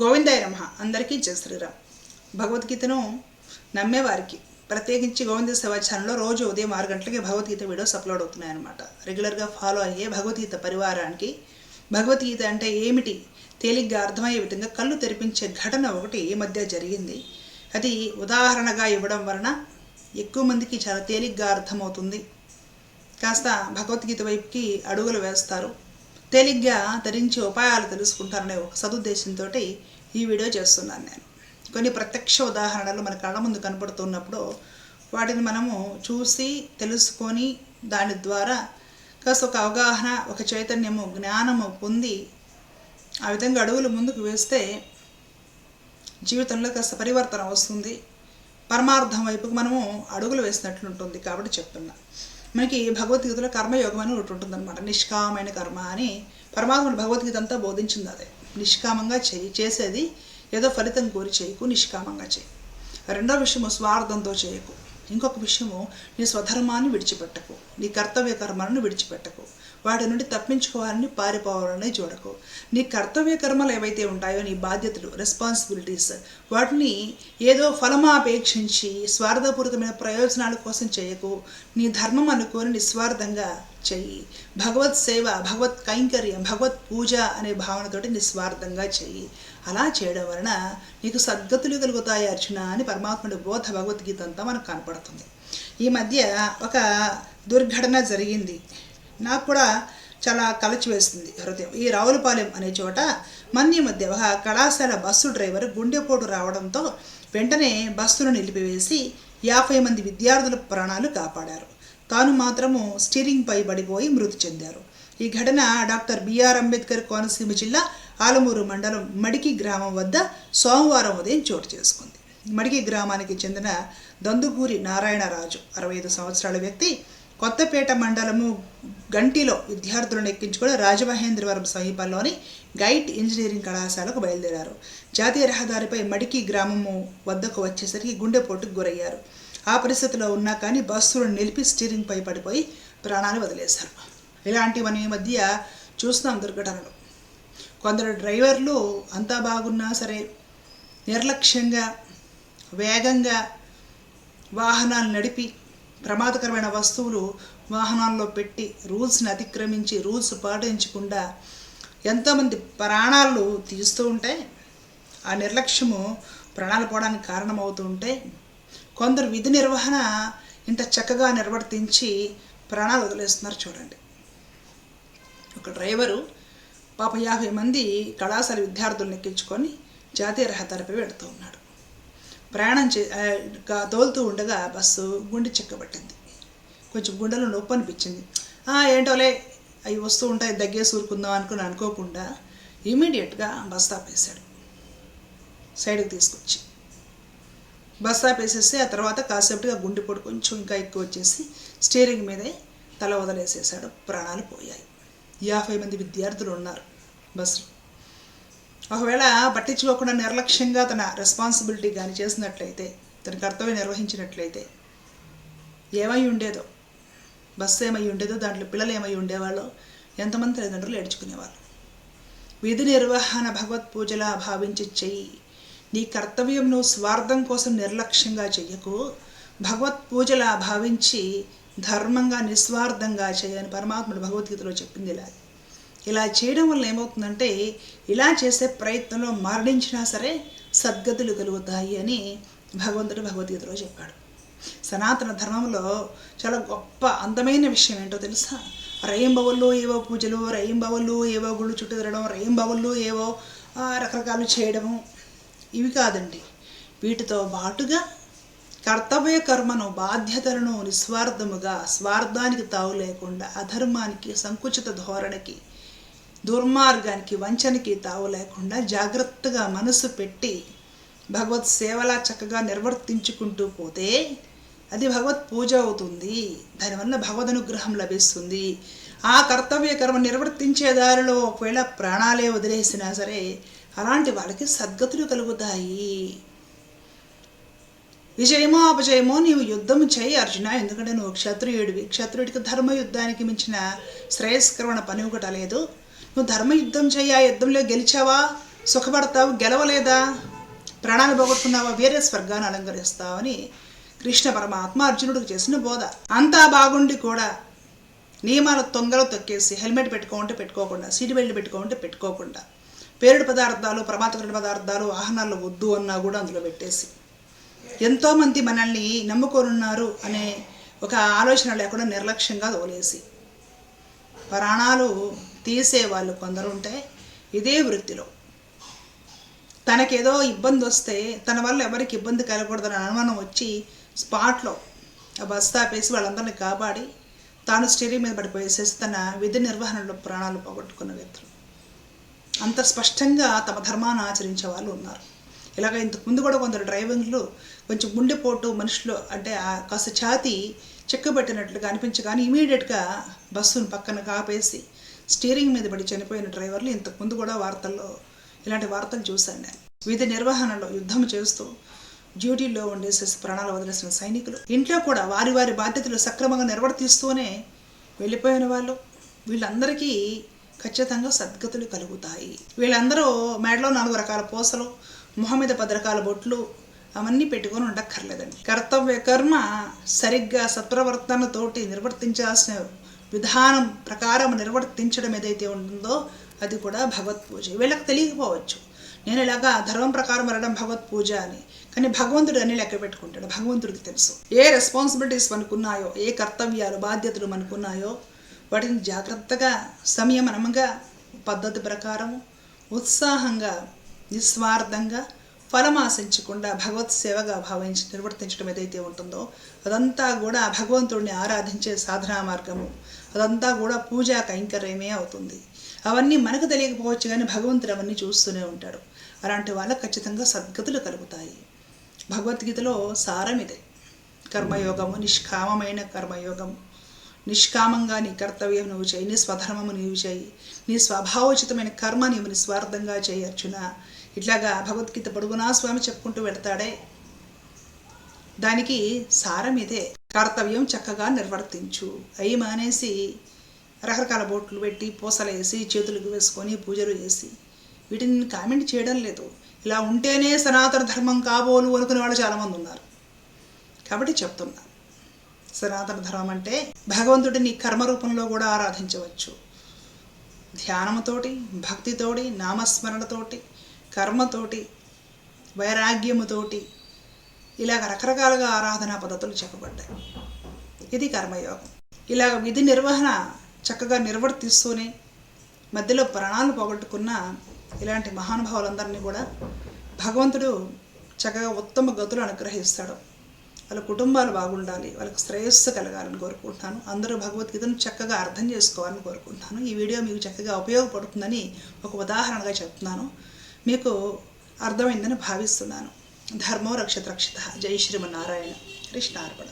గోవిందాయ నమ. అందరికీ జయ శ్రీరామ్. భగవద్గీతను నమ్మేవారికి ప్రత్యేకించి గోవింద సేవాచారంలో రోజు ఉదయం ఆరు గంటలకి భగవద్గీత వీడియోస్ అప్లోడ్ అవుతున్నాయి అనమాట రెగ్యులర్గా ఫాలో అయ్యే భగవద్గీత పరివారానికి భగవద్గీత అంటే ఏమిటి తేలిగ్గా అర్థమయ్యే విధంగా కళ్ళు తెరిపించే ఘటన ఒకటి ఈ మధ్య జరిగింది. అది ఉదాహరణగా ఇవ్వడం వలన ఎక్కువ మందికి చాలా తేలిగ్గా అర్థమవుతుంది. కాస్త భగవద్గీత వైపుకి అడుగులు వేస్తారు. తేలిగ్గా ధరించి ఉపాయాలు తెలుసుకుంటారనే ఒక సదుద్దేశంతో ఈ వీడియో చేస్తున్నాను నేను. కొన్ని ప్రత్యక్ష ఉదాహరణలు మన కళ్ళ ముందు కనపడుతున్నప్పుడు వాటిని మనము చూసి తెలుసుకొని దాని ద్వారా కాస్త ఒక అవగాహన ఒక చైతన్యము జ్ఞానము పొంది ఆ విధంగా అడుగులు ముందుకు వేస్తే జీవితంలో కాస్త పరివర్తన వస్తుంది. పరమార్థం వైపుకు మనము అడుగులు వేసినట్లుంటుంది కాబట్టి చెప్తున్నా. మనకి భగవద్గీతలో కర్మయోగం అని ఒకటి ఉంటుందన్నమాట. నిష్కామైన కర్మ అని పరమాత్ముడు భగవద్గీత అంతా బోధించింది అదే. నిష్కామంగా చేయి చేసేది ఏదో ఫలితం కోరి చేయకు నిష్కామంగా చేయి రెండో విషయము స్వార్థంతో చేయకు. ఇంకొక విషయము నీ స్వధర్మాన్ని విడిచిపెట్టకు. నీ కర్తవ్య కర్మలను విడిచిపెట్టకు. వాటి నుండి తప్పించుకోవాలని పారిపోవాలని చూడకు. నీ కర్తవ్య కర్మలు ఏవైతే ఉంటాయో నీ బాధ్యతలు రెస్పాన్సిబిలిటీస్ వాటిని ఏదో ఫలమాపేక్షించి స్వార్థపూరితమైన ప్రయోజనాల కోసం చేయకు. నీ ధర్మం అనుకోని నిస్వార్థంగా చెయ్యి. భగవత్ సేవ భగవత్ కైంకర్యం భగవత్ పూజ అనే భావనతోటి నిస్వార్థంగా చెయ్యి. అలా చేయడం వలన నీకు సద్గతులు కలుగుతాయి అర్జున అని పరమాత్ముడి బోధ భగవద్గీత అంతా మనకు కనపడుతుంది. ఈ మధ్య ఒక దుర్ఘటన జరిగింది. నాకు కూడా చాలా కలచివేస్తుంది హృదయం. ఈ రావులపాలెం అనే చోట మన్య మధ్య ఒక కళాశాల బస్సు డ్రైవర్ గుండెపోటు రావడంతో వెంటనే బస్సును నిలిపివేసి యాభై మంది విద్యార్థుల ప్రాణాలు కాపాడారు. తాను మాత్రము స్టీరింగ్ పై పడిపోయి మృతి చెందారు. ఈ ఘటన డాక్టర్ బిఆర్ అంబేద్కర్ కోనసీమ జిల్లా ఆలమూరు మండలం మడికి గ్రామం వద్ద సోమవారం ఉదయం చోటు చేసుకుంది. మడికి గ్రామానికి చెందిన దందుగూరి నారాయణరాజు అరవై ఐదు సంవత్సరాల వ్యక్తి కొత్తపేట మండలము గంటిలో విద్యార్థులను ఎక్కించుకొని రాజమహేంద్రవరం సమీపంలోని గైట్ ఇంజనీరింగ్ కళాశాలకు బయలుదేరారు. జాతీయ రహదారిపై మడికి గ్రామము వద్దకు వచ్చేసరికి గుండెపోటుకు గురయ్యారు. ఆ పరిస్థితిలో ఉన్నా కానీ బస్సులను నిలిపి స్టీరింగ్పై పడిపోయి ప్రాణాలు వదిలేశారు. ఇలాంటివన్నీ ఈ మధ్య చూస్తున్నాం దుర్ఘటనలు. కొందరు డ్రైవర్లు అంతా బాగున్నా సరే నిర్లక్ష్యంగా వేగంగా వాహనాలు నడిపి ప్రమాదకరమైన వస్తువులు వాహనాల్లో పెట్టి రూల్స్ని అతిక్రమించి రూల్స్ పాటించకుండా ఎంతోమంది ప్రాణాలు తీస్తూ ఉంటే ఆ నిర్లక్ష్యము ప్రాణాలు పోవడానికి కారణమవుతూ ఉంటే కొందరు విధి నిర్వహణ ఇంత చక్కగా నిర్వర్తించి ప్రాణాలు వదిలేస్తున్నారు చూడండి. ఒక డ్రైవరు పాప యాభై మంది కళాశాల విద్యార్థులను ఎక్కించుకొని జాతీయ రహదారిపై వెళుతూ ఉన్నాడు. ప్రయాణం చే తోలుతూ ఉండగా బస్సు గుండె చెక్కబట్టింది. కొంచెం గుండెలో నొప్పి అనిపించింది. ఏంటోలే అవి వస్తూ ఉంటాయి దగ్గే సూరుకుందాం అనుకుని అనుకోకుండా ఇమీడియట్గా బస్ ఆపేశాడు. సైడ్కి తీసుకొచ్చి. బస్ ఆపేసేసి ఆ తర్వాత కాసేపటిగా గుండెపోటు కొంచెం ఇంకా ఎక్కువ వచ్చేసి స్టీరింగ్ మీదే తల వదిలేసేసాడు. ప్రాణాలు పోయాయి. యాభై మంది విద్యార్థులు ఉన్నారు బస్సులో ఒకవేళ పట్టించుకోకుండా నిర్లక్ష్యంగా తన రెస్పాన్సిబిలిటీ కానీ చేసినట్లయితే తన కర్తవ్యం నిర్వహించినట్లయితే ఏమై ఉండేదో బస్సు ఏమై ఉండేదో దాంట్లో పిల్లలు ఏమై ఉండేవాళ్ళో ఎంతమంది తల్లిదండ్రులు ఏడ్చుకునేవాళ్ళు? విధి నిర్వహణ భగవత్ పూజలా భావించి చెయ్యి. నీ కర్తవ్యం నువ్వు స్వార్థం కోసం నిర్లక్ష్యంగా చెయ్యకు. భగవత్ పూజలా భావించి ధర్మంగా నిస్వార్థంగా చేయని పరమాత్ముడు భగవద్గీతలో చెప్పింది ఇలా ఇలా చేయడం వల్ల ఏమవుతుందంటే ఇలా చేసే ప్రయత్నంలో మరణించినా సరే సద్గతులు కలుగుతాయి అని భగవంతుడు భగవద్గీతలో చెప్పాడు. సనాతన ధర్మంలో చాలా గొప్ప అందమైన విషయం ఏంటో తెలుసా? రేయింబవళ్ళు ఏవో పూజలు రేయింబవళ్ళు ఏవో గుళ్ళు చుట్టూ తిరగడం రేయింబవళ్ళు ఏవో రకరకాలు చేయడము ఇవి కాదండి. వీటితో పాటుగా కర్తవ్య కర్మను బాధ్యతలను నిస్వార్థముగా స్వార్థానికి తావు లేకుండా అధర్మానికి సంకుచిత ధోరణికి దుర్మార్గానికి వంచనకి తావు లేకుండా జాగ్రత్తగా మనసు పెట్టి భగవత్ సేవలా చక్కగా నిర్వర్తించుకుంటూ పోతే అది భగవత్ పూజ అవుతుంది. దానివల్ల భగవద్ అనుగ్రహం లభిస్తుంది. ఆ కర్తవ్య కర్మ నిర్వర్తించే దారిలో ఒకవేళ ప్రాణాలే వదిలేసినా సరే అలాంటి వాళ్ళకి సద్గతులు కలుగుతాయి. విజయమో అపజయమో నీవు యుద్ధం చేయి అర్జున ఎందుకంటే నువ్వు క్షత్రియుడివి. క్షత్రియుడికి ధర్మ యుద్ధానికి మించిన శ్రేయస్కరమైన పని ఒకట లేదు. నువ్వు ధర్మ యుద్ధం చేయ యుద్ధంలో గెలిచావా? సుఖపడతావు గెలవలేదా? ప్రాణాలు పోగొట్టుకున్నావా? వేరే స్వర్గాన్ని అలంకరిస్తావని కృష్ణ పరమాత్మ అర్జునుడికి చేసిన బోధ. అంతా బాగుండి కూడా నియమాల తొంగలు తొక్కేసి హెల్మెట్ పెట్టుకోమంటే పెట్టుకోకుండా సీటు బెల్ట్ పెట్టుకోమంటే పెట్టుకోకుండా పేరుడు పదార్థాలు ప్రమాదకరణ పదార్థాలు వాహనాలు వద్దు అన్నా కూడా అందులో పెట్టేసి. ఎంతోమంది మనల్ని నమ్ముకోనున్నారు అనే ఒక ఆలోచన లేకుండా నిర్లక్ష్యంగా తోలేసి. ప్రాణాలు తీసేవాళ్ళు కొందరు ఉంటే ఇదే వృత్తిలో. తనకేదో ఇబ్బంది వస్తే తన వల్ల ఎవరికి ఇబ్బంది కలగకూడదని అనుమానం వచ్చి స్పాట్లో ఆ బస్ ఆపేసి వాళ్ళందరినీ కాపాడి తాను స్టీరింగ్ మీద పడిపోయేసేసి తన విధి నిర్వహణలో ప్రాణాలు పోగొట్టుకున్న వ్యక్తులు. అంత స్పష్టంగా తమ ధర్మాన్ని ఆచరించే వాళ్ళు ఉన్నారు. ఇలాగ ఇంతకు ముందు కూడా కొందరు డ్రైవింగ్లు కొంచెం గుండెపోటు మనుషులు అంటే కాస్త ఛాతి చెక్కబెట్టినట్లుగా అనిపించగానే ఇమీడియట్గా బస్సును పక్కన కాపేసి స్టీరింగ్ మీద పడి చనిపోయిన డ్రైవర్లు ఇంతకుముందు కూడా వార్తల్లో ఇలాంటి వార్తలు చూశాను నేను. విధి నిర్వహణలో యుద్ధం చేస్తూ డ్యూటీలో ఉండేసేసి ప్రాణాలు వదిలేసిన సైనికులు. ఇంట్లో కూడా వారి వారి బాధ్యతలు సక్రమంగా నిర్వర్తిస్తూనే వెళ్ళిపోయిన వాళ్ళు. వీళ్ళందరికీ ఖచ్చితంగా సద్గతులు కలుగుతాయి. వీళ్ళందరూ మెడలో నాలుగు రకాల పూసలు మొహం మీద పది రకాల బొట్లు అవన్నీ పెట్టుకొని ఉండక్కర్లేదండి. కర్తవ్య కర్మ సరిగ్గా సత్ప్రవర్తనతోటి నిర్వర్తించాల్సిన విధానం ప్రకారం నిర్వర్తించడం ఏదైతే ఉంటుందో అది కూడా భగవత్ పూజ. వీళ్ళకి తెలియకపోవచ్చు. నేను ఇలాగా ధర్మం ప్రకారం వెళ్ళడం భగవత్ పూజ అని. కానీ భగవంతుడు అన్ని లెక్క పెట్టుకుంటాడు. భగవంతుడికి తెలుసు. ఏ రెస్పాన్సిబిలిటీస్ మనకున్నాయో ఏ కర్తవ్యాలు బాధ్యతలు మనకున్నాయో వాటిని జాగ్రత్తగా సంయమనంగా పద్ధతి ప్రకారం ఉత్సాహంగా నిస్వార్థంగా ఫలం ఆశించకుండా భగవత్ సేవగా భావించి నిర్వర్తించడం ఏదైతే ఉంటుందో అదంతా కూడా భగవంతుడిని ఆరాధించే సాధనా మార్గము. అదంతా కూడా పూజా కైంకర్యమే అవుతుంది. అవన్నీ మనకు తెలియకపోవచ్చు కానీ భగవంతుడు అవన్నీ చూస్తూనే ఉంటాడు. అలాంటి వాళ్ళ ఖచ్చితంగా సద్గతులు కలుగుతాయి. భగవద్గీతలో సారం ఇదే. కర్మయోగము నిష్కామమైన కర్మయోగము. నిష్కామంగా నీ కర్తవ్యం నువ్వు చేయి నీ స్వధర్మము నీవు చేయి. నీ స్వభావోచితమైన కర్మ నీవు నిస్వార్థంగా చేయి అర్జున. ఇట్లాగా భగవద్గీత పొడుగునా స్వామి చెప్పుకుంటూ వెళ్తాడే. దానికి సారం ఇదే కర్తవ్యం చక్కగా నిర్వర్తించు. అయి మానేసి రకరకాల బోట్లు పెట్టి పూసలేసి చేతులకు వేసుకొని పూజలు చేసి. వీటిని కామెంట్ చేయడం లేదు. ఇలా ఉంటేనే సనాతన ధర్మం కాబోలు అనుకునే వాళ్ళు చాలామంది ఉన్నారు. కాబట్టి చెప్తున్నా. సనాతన ధర్మం అంటే భగవంతుడిని కర్మ రూపంలో కూడా ఆరాధించవచ్చు. ధ్యానముతోటి భక్తితోటి నామస్మరణతోటి కర్మతోటి వైరాగ్యముతోటి ఇలాగ రకరకాలుగా ఆరాధనా పద్ధతులు చెప్పబడ్డాయి. ఇది కర్మయోగం. ఇలాగ విధి నిర్వహణ చక్కగా నిర్వర్తిస్తూనే మధ్యలో ప్రాణాలు పోగొట్టుకున్న ఇలాంటి మహానుభావులందరినీ కూడా భగవంతుడు చక్కగా ఉత్తమ గతులు అనుగ్రహిస్తాడు. వాళ్ళ కుటుంబాలు బాగుండాలి వాళ్ళకి శ్రేయస్సు కలగాలని కోరుకుంటున్నాను. అందరూ భగవద్గీతను చక్కగా అర్థం చేసుకోవాలని కోరుకుంటున్నాను. ఈ వీడియో మీకు చక్కగా ఉపయోగపడుతుందని ఒక ఉదాహరణగా చెప్తున్నాను. మీకు అర్థమైందని భావిస్తున్నాను. ధర్మో రక్షత రక్షిత. జై శ్రీమన్నారాయణ. కృష్ణార్పణ.